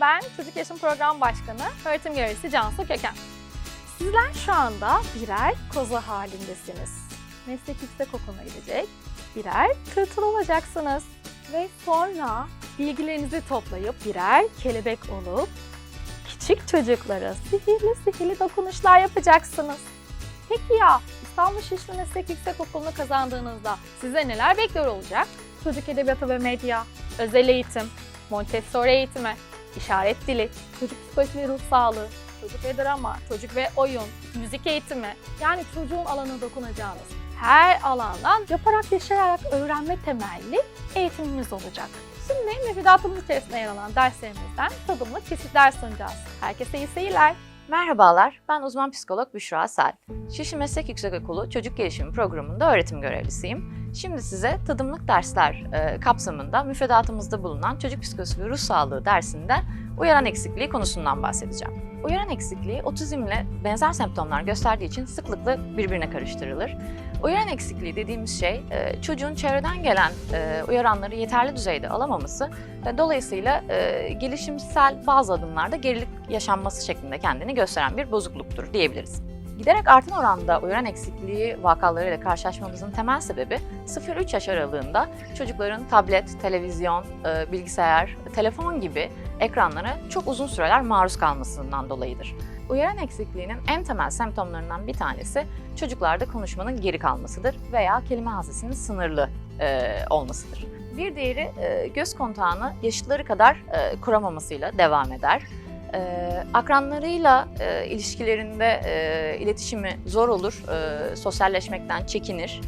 Ben Çocuk Yaşam Program Başkanı, öğretim görevlisi Cansu Köken. Sizler şu anda birer kozu halindesiniz. Meslek yüksek okuluna gidecek, birer tırtıl olacaksınız. Ve sonra bilgilerinizi toplayıp birer kelebek olup küçük çocuklara sihirli sihirli dokunuşlar yapacaksınız. Peki ya İstanbul Şişli Meslek Yüksek Okulu'nu kazandığınızda size neler bekliyor olacak? Çocuk edebiyatı ve medya, özel eğitim, Montessori eğitimi, işaret dili, çocuk psikolojisi ve ruh sağlığı, çocuk ve drama, çocuk ve oyun, müzik eğitimi yani çocuğun alanına dokunacağınız her alandan yaparak yaşayarak öğrenme temelli eğitimimiz olacak. Şimdi müfredatımız içerisinde yer alan derslerimizden tadımlı kesitler sunacağız. Herkese iyi seyirler. Merhabalar, ben uzman psikolog Büşra Sel. Şişli Meslek Yüksekokulu Çocuk Gelişimi Programı'nda öğretim görevlisiyim. Şimdi size tadımlık dersler e, kapsamında müfredatımızda bulunan çocuk psikolojisi ve ruh sağlığı dersinde uyaran eksikliği konusundan bahsedeceğim. Uyaran eksikliği otizmle benzer semptomlar gösterdiği için sıklıkla birbirine karıştırılır. Uyaran eksikliği dediğimiz şey e, çocuğun çevreden gelen e, uyaranları yeterli düzeyde alamaması ve dolayısıyla e, gelişimsel bazı adımlarda gerilik yaşanması şeklinde kendini gösteren bir bozukluktur diyebiliriz. Giderek artan oranda uyaran eksikliği vakalarıyla karşılaşmamızın temel sebebi 0-3 yaş aralığında çocukların tablet, televizyon, e, bilgisayar, telefon gibi ekranlara çok uzun süreler maruz kalmasından dolayıdır. Uyaran eksikliğinin en temel semptomlarından bir tanesi çocuklarda konuşmanın geri kalmasıdır veya kelime haznesinin sınırlı e, olmasıdır. Bir diğeri e, göz kontağını yaşıtları kadar kuramamasıyla devam eder. E, akranlarıyla e, ilişkilerinde e, iletişimi zor olur, e, sosyalleşmekten çekinir.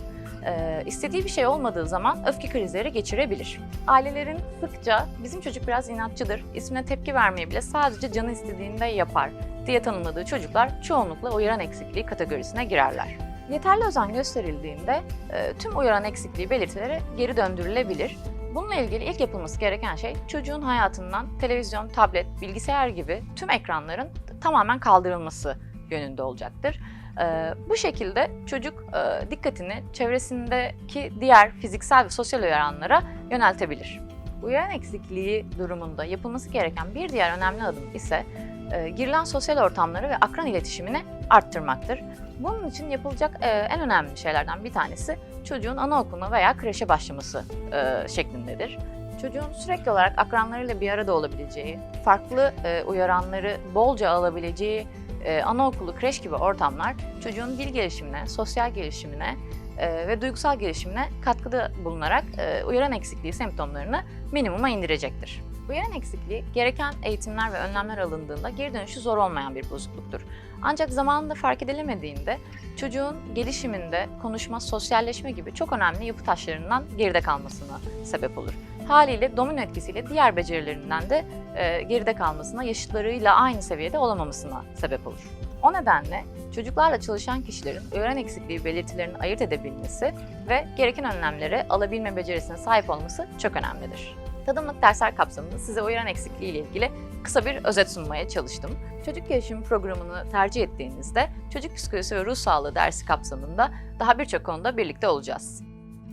E, istediği bir şey olmadığı zaman öfke krizleri geçirebilir. Ailelerin sıkça bizim çocuk biraz inatçıdır, ismine tepki vermeyi bile sadece canı istediğinde yapar diye tanımladığı çocuklar çoğunlukla uyaran eksikliği kategorisine girerler. Yeterli özen gösterildiğinde e, tüm uyaran eksikliği belirtileri geri döndürülebilir. Bununla ilgili ilk yapılması gereken şey çocuğun hayatından televizyon, tablet, bilgisayar gibi tüm ekranların tamamen kaldırılması yönünde olacaktır. E, bu şekilde çocuk e, dikkatini çevresindeki diğer fiziksel ve sosyal uyaranlara yöneltebilir. Uyaran eksikliği durumunda yapılması gereken bir diğer önemli adım ise e, girilen sosyal ortamları ve akran iletişimini arttırmaktır. Bunun için yapılacak e, en önemli şeylerden bir tanesi çocuğun anaokuluna veya kreşe başlaması e, şeklindedir. Çocuğun sürekli olarak akranlarıyla bir arada olabileceği, farklı e, uyaranları bolca alabileceği e, anaokulu, kreş gibi ortamlar çocuğun dil gelişimine, sosyal gelişimine e, ve duygusal gelişimine katkıda bulunarak e, uyaran eksikliği semptomlarını minimuma indirecektir. Uyaran eksikliği gereken eğitimler ve önlemler alındığında geri dönüşü zor olmayan bir bozukluktur. Ancak zamanında fark edilemediğinde çocuğun gelişiminde konuşma, sosyalleşme gibi çok önemli yapı taşlarından geride kalmasına sebep olur. Haliyle domino etkisiyle diğer becerilerinden de e, geride kalmasına, yaşıtlarıyla aynı seviyede olamamasına sebep olur. O nedenle çocuklarla çalışan kişilerin öğren eksikliği belirtilerini ayırt edebilmesi ve gereken önlemleri alabilme becerisine sahip olması çok önemlidir. Tadımlık dersler kapsamında size uyaran eksikliği ile ilgili kısa bir özet sunmaya çalıştım. Çocuk gelişimi programını tercih ettiğinizde çocuk psikolojisi ve ruh sağlığı dersi kapsamında daha birçok konuda birlikte olacağız.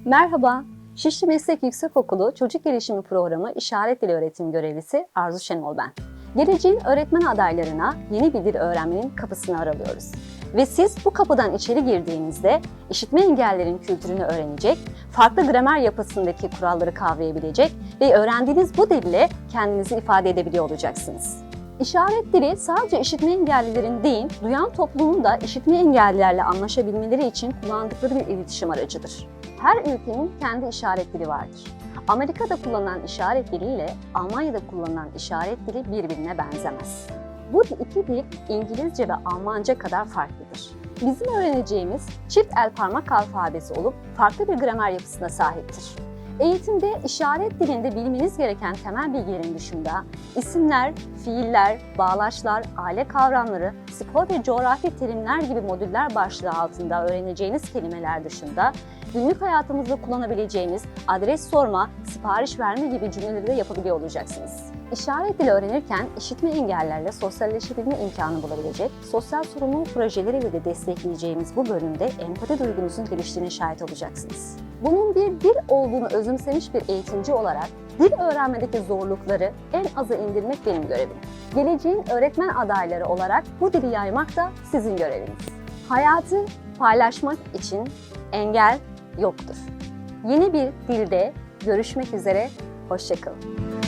Merhaba, Şişli Meslek Yüksekokulu Çocuk Gelişimi Programı İşaret Dili Öğretim Görevlisi Arzu Şenol ben. Geleceğin öğretmen adaylarına yeni bir dil öğrenmenin kapısını aralıyoruz. Ve siz bu kapıdan içeri girdiğinizde işitme engellerin kültürünü öğrenecek, farklı gramer yapısındaki kuralları kavrayabilecek ve öğrendiğiniz bu dille kendinizi ifade edebiliyor olacaksınız. İşaret dili sadece işitme engellilerin değil, duyan toplumun da işitme engellilerle anlaşabilmeleri için kullandıkları bir iletişim aracıdır. Her ülkenin kendi işaret dili vardır. Amerika'da kullanılan işaret dili ile Almanya'da kullanılan işaret dili birbirine benzemez. Bu iki dil İngilizce ve Almanca kadar farklıdır. Bizim öğreneceğimiz çift el parmak alfabesi olup farklı bir gramer yapısına sahiptir. Eğitimde işaret dilinde bilmeniz gereken temel bilgilerin dışında isimler, fiiller, bağlaçlar, aile kavramları, spor ve coğrafi terimler gibi modüller başlığı altında öğreneceğiniz kelimeler dışında günlük hayatımızda kullanabileceğiniz adres sorma, sipariş verme gibi cümleleri de yapabiliyor olacaksınız. İşaret dili öğrenirken işitme engellerle sosyalleşebilme imkanı bulabilecek, sosyal sorumluluk projeleriyle de destekleyeceğimiz bu bölümde empati duygunuzun geliştiğine şahit olacaksınız. Bunun bir dil olduğunu özümsemiş bir eğitimci olarak dil öğrenmedeki zorlukları en aza indirmek benim görevim. Geleceğin öğretmen adayları olarak bu dili yaymak da sizin göreviniz. Hayatı paylaşmak için engel yoktur. Yeni bir dilde görüşmek üzere, hoşçakalın.